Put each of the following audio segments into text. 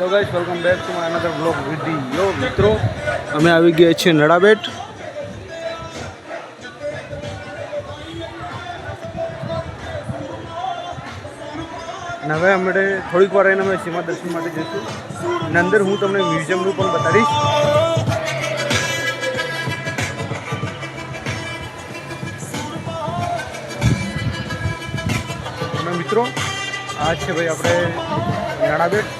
Hello guys welcome back to my another blog video મિત્રો. અમે આવી ગયા છીએ નડાબેટ. અને હવે અમે થોડીક વાર એને અમે સીમા દર્શન માટે જઈશું. અને અંદર હું તમને મ્યુઝિયમનું પણ બતાડીશ. મિત્રો, આ છે ભાઈ આપણે નાણાબેટ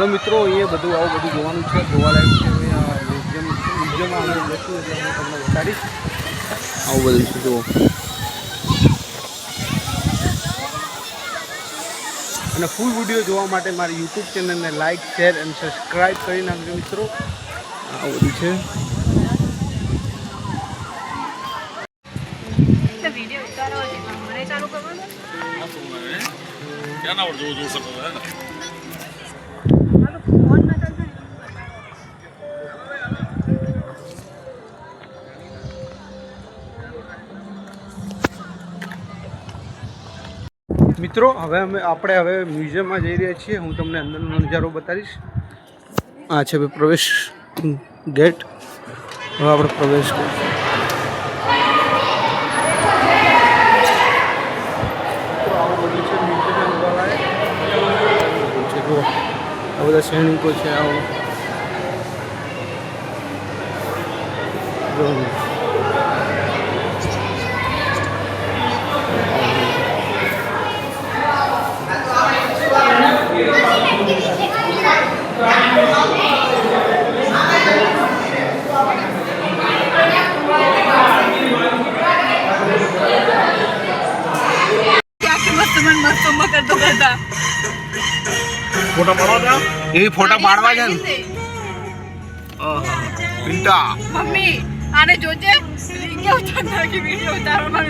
લોકેશન મિત્રો એ બધું આવું બધું જોવાનું છે. જોવાલાયક છે. મ્યુઝિયમ મ્યુઝિયમમાં અમે જશું એટલે હું તમને બતાડીશ. આવું બધું છે. જુઓ. અને ફૂલ વીડિયો જોવા માટે મારી યુટ્યુબ ચેનલને લાઇક શેર અને સબસ્ક્રાઈબ કરી નાખજો મિત્રો. આવું બધું છે. ક્યાં છે મને ચાલુ મિત્રો, હવે અમે આપણે હવે મ્યુઝિયમમાં જઈ રહ્યા છીએ. હું તમને અંદરનો નજારો બતાવીશ. આ છે પ્રવેશ ગેટ. હવે આપણે પ્રવેશ કરીશું મિત્રો, આવું બધું છે મ્યુઝિયમ જોવાલાયક. બધું છે જુઓ આ બધા સૈનિકો છે આવું. મસ્ત મન મસ્ત મકર તો કરતા ફોટો પાડવા એ ફોટો પાડવા છે ને. પિંટા મમ્મી આને જોજે. વિડિયો ઉતારનાર કે વિડિયો ઉતારવામાં